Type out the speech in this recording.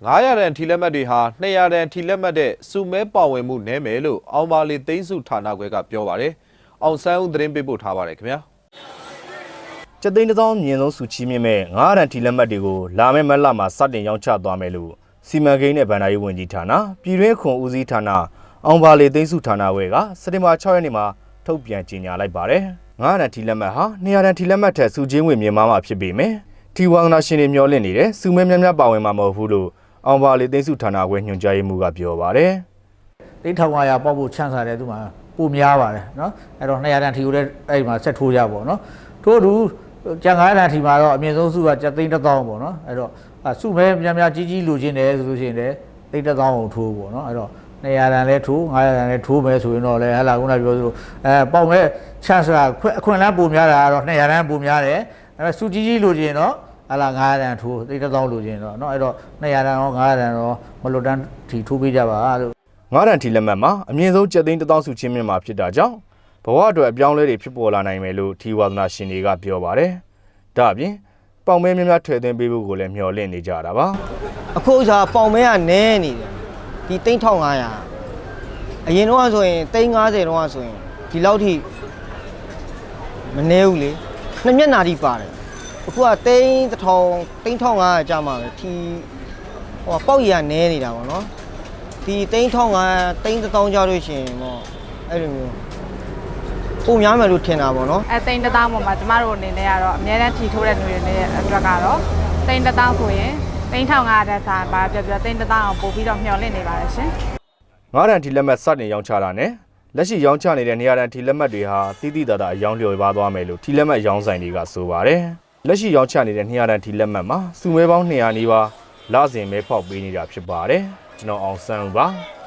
900တန်ထီလက်မှတ်တွေဟာ200တန်ထီလက်မှတ်တဲ့စုမဲပါဝင်မှုနည်းမယ်လို့အောင်ပါလီသိန်းစုဌာနခွဲကပြောပါတယ်။အောင်ဆန်းဦးသတင်းပေးပို့ထားပါတယ်ခင်ဗျာ။ကျပ်သိန်းတစ်သောင်းမြင်ဆုံးစုချီးမြင့်မဲ့9ရန်ထီလက်မှတ်တွေကိုလာမယ့်မတ်လမှာစတင်ရောင်းချသွားမယ်လို့စီမံကိန်းနဲ့ဗန်ဒါရေးဝန်ကြီးဌာနပြည်တွင်းခွန်ဦးစီးဌာနအောင်ပါလေသိန်းစုဌာနဝဲကစက်တင်ဘာ6ရက်နေ့မှာထုတ်ပြန်ကြေညာလိုက်ပါတယ်9ရန်ထီလက်မှတ်ဟာ200ရန်ထီလက်မှတ်ထက်စုချင်းဝင်မြင်မာမှာဖြစ်ပေမယ့်ထီဝါငနာရှင်တွေမျှော်လင့်နေတဲ့စုမဲများများပါဝင်မှာမဟုတ်ဘူးလို့ အောင်ပါလေသိန်းစုဌာနခွဲညွှန်ကြားရေးမှူးကပြောပါတယ်။သိန်း1500ပေါက်ဖို့ချမ်းသာတယ်သူမှပိုများပါတယ်နော်။အဲ့တော့200တန်ထီကိုလည်းအဲ့မှာဆက်ထိုးကြပေါ့နော်။ထို့အတူကျန်900တန်ထီမှာတော့အမြင့်ဆုံးစုကသိန်း1000ပေါ့နော်။အဲ့တော့စုမဲများများကြီးကြီးလိုချင်တယ်ဆိုလို့ရှိရင်လည်းသိန်း1000ကိုထိုးပေါ့နော်။အဲ့တော့200တန်လဲထိုး900တန်လဲထိုးမယ်ဆိုရင်တော့လေဟလာကုန်းကပြောသလိုအဲပေါက်မဲ့ချမ်းသာအခွင့်အလမ်းပိုများတာကတော့200တန်ပိုများတယ်။ဒါပေမဲ့စုကြီးကြီးလိုချင်တော့ ဟလာ900တန်ထိုးသိန်း1000လိုချင်တော့เนาะအဲ့တော့200တန်ရော900တန်ရောမလွတ်တန်းထီထိုးပေးကြပါလို့ ငါးရန်ထီလက်မှတ်မှာအမြင့်ဆုံးကျပ်သိန်းတစ်သောင်းစုချင်းမြင့်မှာဖြစ်တာကြောင့်ဘဝအတွက်အပြောင်းအလဲတွေဖြစ်ပေါ်လာနိုင်မယ်လို့ထီဝါသနာရှင်တွေကပြောပါတယ်။ဒါအပြင်ပေါင်မဲများများထွေသွင်းပေးဖို့ကိုလည်းမျှော်လင့်နေကြတာပါ အခုဥစားပေါင်မဲကနည်းနေတယ်ဒီ3500အရင်တော့ဆိုရင်350တော့ဆိုရင်ဒီလောက်ထိမနည်းဘူးလေနှစ်မျက်နှာထိပါတယ် အခုက3000 3500ကြာမှာပဲဒီဟိုပေါက်ရည်ကနည်းနေတာပေါ့နော်ဒီ3500 3000ကြာလို့ရှိရင်ပေါ့အဲ့လိုမျိုးပုံများမယ်လို့ထင်တာပေါ့နော်အဲတိန်တစ်တောင်းပေါ်မှာကျမတို့အနေနဲ့ကတော့အများတန်းထီထိုးတဲ့လူတွေနဲ့အတွက်ကတော့တိန်တစ်တောင်းဆိုရင်တိန်1500တဲ့စာပါပြပြတိန်တစ်တောင်းအောင်ပို့ပြီးတော့မျှော်လင့်နေပါတယ်ရှင်။ငါးရန်ထီလက်မှတ်စတင်ရောင်းချတာနဲ့လက်ရှိရောင်းချနေတဲ့နေရာတန်ထီလက်မှတ်တွေဟာတိတိတသာအယောင်းလျော်ပါသွားမယ်လို့ထီလက်မှတ်ရောင်းဆိုင်တွေကဆိုပါတယ်။ လက်ရှိရောင်းချနေတဲ့နေရာတန်ထီလက်မှတ်မှာစုမဲပေါင်း200နီးပါးလစဉ်မဲဖောက်ပေးနေတာဖြစ်ပါတယ်။ကျွန်တော်အောင်ဆန်းဦးပါ။